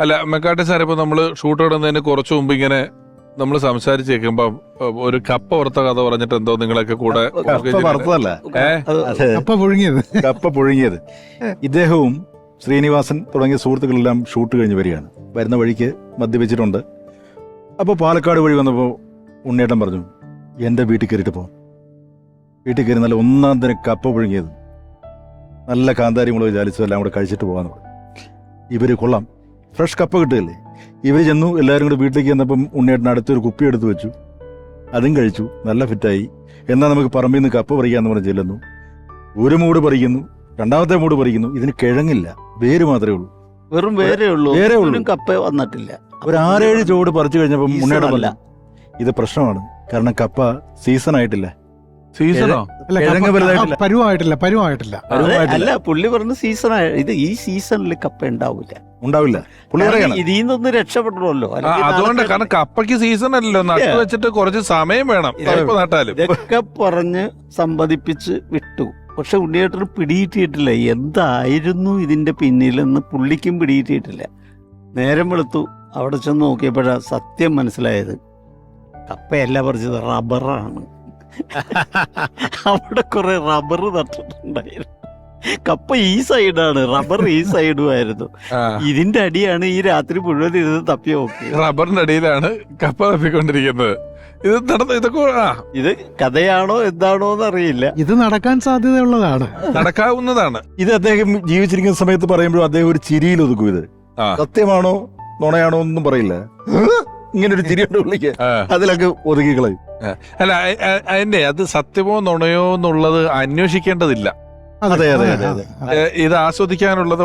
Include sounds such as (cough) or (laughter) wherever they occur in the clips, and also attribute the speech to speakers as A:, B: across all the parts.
A: അല്ല മെക്കാട്ടെ സാർ ഇപ്പൊ നമ്മൾ ഷൂട്ട് ഇടുന്നതിന് കുറച്ചു മുമ്പ് ഇങ്ങനെ നമ്മൾ സംസാരിച്ച് കേൾക്കുമ്പോ ഒരു കപ്പ വറുത്ത കഥ പറഞ്ഞിട്ട് എന്തോ നിങ്ങളൊക്കെ കൂടെ
B: കപ്പ വറുത്തതല്ല.
C: പുഴുങ്ങിയത്.
B: കപ്പ പുഴുങ്ങിയത്. ഇദ്ദേഹവും ശ്രീനിവാസൻ തുടങ്ങിയ സുഹൃത്തുക്കളെല്ലാം ഷൂട്ട് കഴിഞ്ഞ് വരികയാണ്. വരുന്ന വഴിക്ക് മദ്യപിച്ചിട്ടുണ്ട്. അപ്പോൾ പാലക്കാട് വഴി വന്നപ്പോൾ ഉണ്ണേട്ടൻ പറഞ്ഞു എന്റെ വീട്ടിൽ കയറിയിട്ട് പോകാം വീട്ടിൽ കയറി നല്ല ഒന്നാം തരം കപ്പ പുഴുങ്ങിയത്. നല്ല കാന്താരി മുളക് ജാലിച്ചതെല്ലാം എല്ലാം കൂടെ കഴിച്ചിട്ട് പോകാന്ന് പറഞ്ഞു. ഇവർ കൊള്ളാം. ഫ്രഷ് കപ്പ കിട്ടുകയല്ലേ? ഇവർ ചെന്നു എല്ലാവരും കൂടി വീട്ടിലേക്ക് ചെന്നപ്പം ഉണ്ണിയേട്ടൻ അടുത്തൊരു കുപ്പി എടുത്തു വെച്ചു. അതും കഴിച്ചു നല്ല ഫിറ്റായി. എന്നാൽ നമുക്ക് പറമ്പിൽ നിന്ന് കപ്പ പറിക്കാന്ന് പറഞ്ഞ് ചെല്ലുന്നു. ഒരു മൂട് പറിക്കുന്നു രണ്ടാമത്തെ മൂട് പറിക്കുന്നു. ഇതിന് കിഴങ്ങില്ല വേര് മാത്രമേ ഉള്ളൂ.
D: വെറും വേരേ ഉള്ളൂ.
B: വേരേ ഉള്ളൂ.
D: കപ്പ വന്നിട്ടില്ല.
B: ഒരു ആറേഴ് ചുവട് പറിച്ചു കഴിഞ്ഞപ്പം
D: Season
B: മുന്നേടെ ഇത് പ്രശ്നമാണ്. കാരണം കപ്പ സീസൺ ആയിട്ടില്ല.
A: സീസണോ
C: പരുവായിട്ടില്ല പരുവായിട്ടില്ല.
B: പരുവമായിട്ടില്ല.
D: അല്ല പുള്ളി പറഞ്ഞ സീസൺ ഇത് ഈ സീസണിൽ കപ്പ ഉണ്ടാവില്ല.
B: ഉണ്ടാവില്ല.
D: ഇതിൽ നിന്നൊന്ന് രക്ഷപ്പെടണമല്ലോ
A: അതുകൊണ്ട് കാരണം കപ്പയ്ക്ക് സീസൺ അല്ലല്ലോ. നട്ടു വെച്ചിട്ട് കുറച്ച് സമയം വേണം. നട്ടാലും.
D: ഇതൊക്കെ പറഞ്ഞ് സമ്മതിപ്പിച്ച് വിട്ടു. പക്ഷെ ഉണ്ണിയേട്ടന് പിടിയിട്ടിട്ടില്ല എന്തായിരുന്നു ഇതിന്റെ പിന്നിലെന്ന് പുള്ളിക്കും പിടിയിട്ടിട്ടില്ല നേരം വെളുത്തു. അവിടെ ചെന്ന് നോക്കിയപ്പോഴാ സത്യം മനസ്സിലായത്. കപ്പയല്ല പറിച്ചത് റബ്ബറാണ്. അവിടെ കുറെ റബ്ബർ നട്ടിട്ടുണ്ടായിരുന്നു. കപ്പ ഈ സൈഡാണ് റബ്ബർ ഈ സൈഡുമായിരുന്നു. ഇതിന്റെ അടിയാണ് ഈ രാത്രി മുഴുവൻ ഇരുന്ന് തപ്പി നോക്കി.
A: റബ്ബറിന്റെ അടിയിലാണ് കപ്പ തപ്പിക്കൊണ്ടിരിക്കുന്നത്. ഇത് നടന്ന ഇതൊക്കെ ആ.
D: ഇത് കഥയാണോ എന്താണോ എന്ന് അറിയില്ല
C: ഇത് നടക്കാൻ സാധ്യതയുള്ളതാണ്.
A: നടക്കാവുന്നതാണ്.
B: ഇത് അദ്ദേഹം ജീവിച്ചിരിക്കുന്ന സമയത്ത് പറയുമ്പോഴും അദ്ദേഹം ഒരു ചിരിയിൽ ഒതുക്കും ഇത്. സത്യമാണോ നുണയാണോ ഒന്നും പറയില്ല. ഇങ്ങനെ ഒരു ചിരിയുണ്ട് പുള്ളിക്ക്.
A: ആ.
B: അതിലൊക്കെ ഒതുക്കി കളയും.
A: അല്ല അതിന്റെ അത് സത്യമോ നുണയോ എന്നുള്ളത് അന്വേഷിക്കേണ്ടതില്ല.
B: അതെ, അതെ, അതെ.
A: ഇത് ആസ്വദിക്കാനുള്ളത്.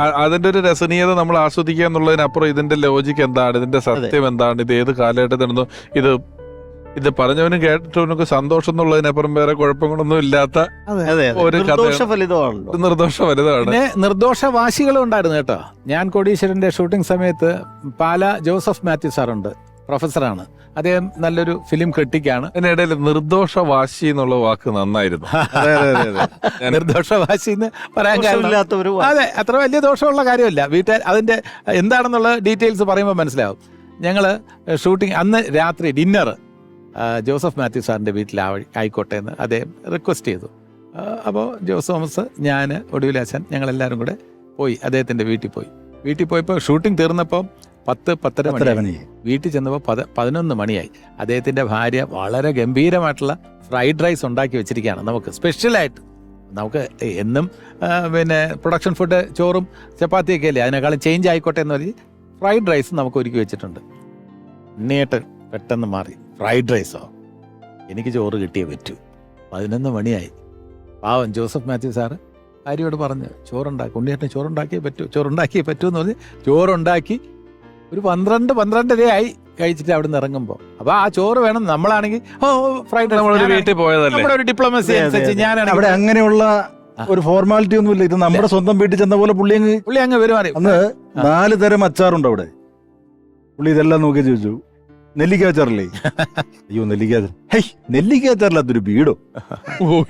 A: അതിന്റെ ഒരു രസനീയത നമ്മൾ ആസ്വദിക്കുക എന്നുള്ളതിനപ്പുറം ഇതിന്റെ ലോജിക് എന്താണ്? ഇതിന്റെ സത്യം എന്താണ്? ഇത് ഏത് കാലഘട്ടത്തിലെന്നോ ഇത് ഇത് പറഞ്ഞവനും കേട്ടവനൊക്കെ സന്തോഷം എന്നുള്ളതിനപ്പുറം വേറെ കുഴപ്പങ്ങളൊന്നും ഇല്ലാത്ത ഒരു
D: നിർദോഷ
A: ഫലിതമാണ് നിർദോഷ
E: വാശികളും ഉണ്ടായിരുന്നു കേട്ടോ. ഞാൻ കോടീശ്വരന്റെ ഷൂട്ടിംഗ് സമയത്ത് പാല ജോസഫ് മാത്യു സാറുണ്ട് പ്രൊഫസറാണ്. അദ്ദേഹം നല്ലൊരു ഫിലിം ക്രിട്ടിക്കാണ്.
A: അതിനിടയിൽ നിർദോഷ വാശി എന്നുള്ള വാക്ക് നന്നായിരുന്നു. (laughs)
B: അതെ അതെ അതെ അതെ.
E: നിർദോഷ വാശി എന്ന് പറയാൻ
D: കാര്യമില്ലാത്ത ഒരു
E: അതെ അത്ര വലിയ ദോഷമുള്ള കാര്യമല്ല. വീട്ടുകാർ അതിന്റെ എന്താണെന്നുള്ള ഡീറ്റെയിൽസ് പറയുമ്പോൾ മനസ്സിലാവും. ഞങ്ങൾ ഷൂട്ടിംഗ് അന്ന് രാത്രി ഡിന്നർ ജോസഫ് മാത്യു സാറിന്റെ വീട്ടിൽ ആയിക്കോട്ടെ എന്ന് അദ്ദേഹം റിക്വസ്റ്റ് ചെയ്തു. അപ്പോൾ ജോസ് തോമസ് ഞാൻ ഒടുവിലാശൻ ഞങ്ങളെല്ലാവരും കൂടെ പോയി. അദ്ദേഹത്തിന്റെ വീട്ടിൽ പോയി. വീട്ടിൽ പോയപ്പോൾ ഷൂട്ടിംഗ് തീർന്നപ്പോൾ പത്ത് പത്തര മണി വീട്ടിൽ ചെന്നപ്പോൾ പത പതിനൊന്ന് മണിയായി. അദ്ദേഹത്തിന്റെ ഭാര്യ വളരെ ഗംഭീരമായിട്ടുള്ള ഫ്രൈഡ് റൈസ് ഉണ്ടാക്കി വെച്ചിരിക്കുകയാണ്. നമുക്ക് സ്പെഷ്യലായിട്ട് നമുക്ക് എന്നും പിന്നെ പ്രൊഡക്ഷൻ ഫുഡ് ചോറും ചപ്പാത്തിയൊക്കെ അല്ലേ? അതിനേക്കാളും ചേഞ്ച് ആയിക്കോട്ടെ എന്ന് പറഞ്ഞ് ഫ്രൈഡ് റൈസ് നമുക്ക് ഒരുക്കി വെച്ചിട്ടുണ്ട്. ഉണ്ണിയേട്ടൻ പെട്ടെന്ന് മാറി. ഫ്രൈഡ് റൈസോ? എനിക്ക് ചോറ് കിട്ടിയേ പറ്റൂ. പതിനൊന്ന് മണിയായി. പാവൻ ജോസഫ് മാത്യു സാറ് ഭാര്യയോട് പറഞ്ഞ് ചോറുണ്ടാക്കി ഉണ്ണിയേട്ടൻ ചോറുണ്ടാക്കിയേ പറ്റൂ ചോറുണ്ടാക്കിയേ പറ്റൂ എന്ന് പറഞ്ഞ് ചോറുണ്ടാക്കി ഒരു പന്ത്രണ്ട് പന്ത്രണ്ടരയായി കഴിച്ചിട്ട് അവിടെ നിന്ന് ഇറങ്ങുമ്പോൾ അപ്പൊ ആ ചോറ് വേണം നമ്മളാണെങ്കിൽ ഓ ഫ്രൈഡ്
A: നമ്മളൊരു വീട്ടിൽ പോയതല്ലേ?
E: നമ്മുടെ ഒരു ഡിപ്ലോമസി അനുസരിച്ച്
B: അവിടെ അങ്ങനെയുള്ള ഒരു ഫോർമാലിറ്റി ഒന്നുമില്ല. ഇത് നമ്മുടെ സ്വന്തം വീട്ടിൽ ചെന്ന പോലെ പുള്ളി അങ്ങ്
E: പുള്ളി അങ്ങ് വരുമാറി
B: അന്ന് നാല് തരം അച്ചാറുണ്ട് അവിടെ. പുള്ളി ഇതെല്ലാം നോക്കി ചോദിച്ചു. നെല്ലിക്ക അച്ചാറില്ലേ (laughs) അയ്യോ നെല്ലിക്കാച്ചാർ. ഹൈ ഹേയ് നെല്ലിക്ക അച്ചാറില്ലാത്തൊരു വീടോ?
A: ഓ.